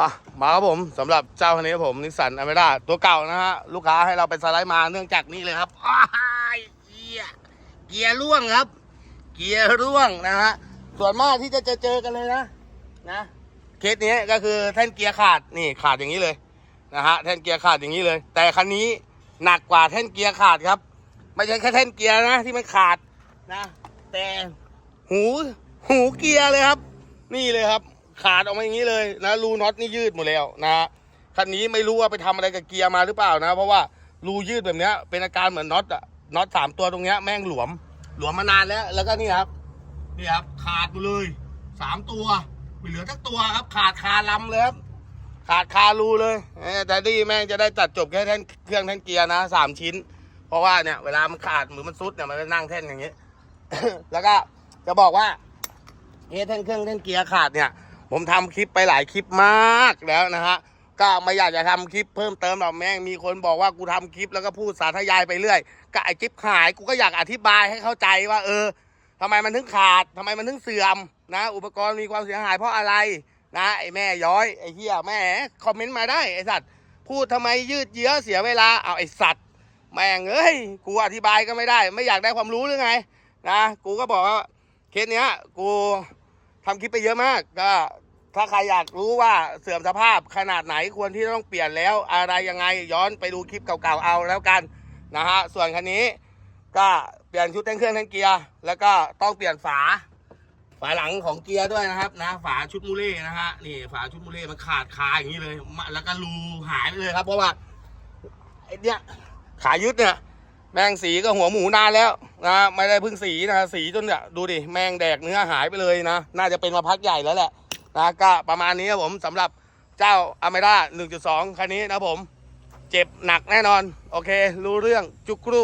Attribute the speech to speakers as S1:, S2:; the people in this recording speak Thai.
S1: อะมาครับผมสำหรับเจ้าคันนี้ผมนิสสันอเมร่าตัวเก่านะฮะ ลูกค้าให้เราไปสไลด์มาเนื่องจากนี่เลยครับอ้ายเกียร์เกียร์ร่วงครับ เกียร์ร่วงนะฮะส่วนมากที่จะเจอกันเลยนะนะเคสนี้ก็คือแท่นเกียร์ขาดนี่ขาดอย่างนี้เลยนะฮะแท่นเกียร์ขาดอย่างนี้เลย แต่คันนี้หนักกว่าแท่นเกียร์ขาดครับ ไม่ใช่แค่แท่นเกียร์นะที่มันขาดนะ แต่หูหูเกียร์เลยครับ นี่เลยครับ ขาดออกมาอย่างนี้เลยนะรูน็อตนี่ยืดหมดแล้วนะคันนี้ไม่รู้ว่าไปทำอะไรกับเกียร์มาหรือเปล่านะ เพราะว่ารูยืดแบบนี้เป็นอาการเหมือนน็อตอะน็อตสามตัวตรงเนี้ยแม่งหลวม หลวมมานานแล้ว แล้วก็นี่ครับนี่ครับ ขาดหมดเลยสามตัวไม่เหลือทั้งตัวครับ ขาดคาลำเลยครับขาดคารูเลยแต่ดีแม่งจะได้ตัดจบแค่แท่นเครื่องแท่นเกียร์นะสามชิ้น เพราะว่าเนี่ยเวลามันขาดหรือมันซุดเนี่ยมันจะนั่งแท่นอย่างนี้ แล้วก็จะบอกว่าเอแท่นเครื่องแท่นเกียร์ขาดเนี่ย ผมทำคลิปไปหลายคลิปมากแล้วนะฮะก็ไม่อยากจะทำคลิปเพิ่มเติมหรอกแม่งมีคนบอกว่ากูทำคลิปแล้วก็พูดสาธยายไปเรื่อยก็ไอคลิปหายกูก็อยากอธิบายให้เข้าใจว่า เออทำไมมันถึงขาดทำไมมันถึงเสื่อมนะ อุปกรณ์มีความเสียหายเพราะอะไรนะไอแม่ย้อยไอเฮียแม่คอมเมนต์มาได้ไอสัตว์พูดทำไมยืดเยื้อเสียเวลาเอาไอสัตว์แม่งเอ้ยกูอธิบายก็ไม่ได้ ไม่อยากได้ความรู้หรือไงนะกูก็บอกว่าเคสเนี้ยกู ทำคลิปไปเยอะมาก ก็ถ้าใครอยากรู้ว่าเสื่อมสภาพขนาดไหนควรที่ต้องเปลี่ยนแล้วอะไรยังไงย้อนไปดูคลิปเก่าๆเอาแล้วกันนะฮะส่วนคันนี้ก็เปลี่ยนชุดแต่งเครื่องทั้งเกียร์แล้วก็ต้องเปลี่ยนฝา ฝาหลังของเกียร์ด้วยนะครับนะฝาชุดมูเล่นะฮะนี่ฝาชุดมูเล่มันขาดคาอย่างนี้เลยแล้วก็รูหายไปเลยครับ เพราะว่าไอ้เนี้ยขายึดเนี่ย แมงสีก็หัวหมูนานแล้วนะไม่ได้เพึ่งสีนะสีจนเนี่ยดูดิแมงแดกเนื้อหายไปเลยนะ น่าจะเป็นมาพักใหญ่แล้วแหละนะก็ประมาณนี้ครับผมสำหรับเจ้าอเมร่า1.2 คันนี้นะผม เจ็บหนักแน่นอน โอเค รู้เรื่องจุกรู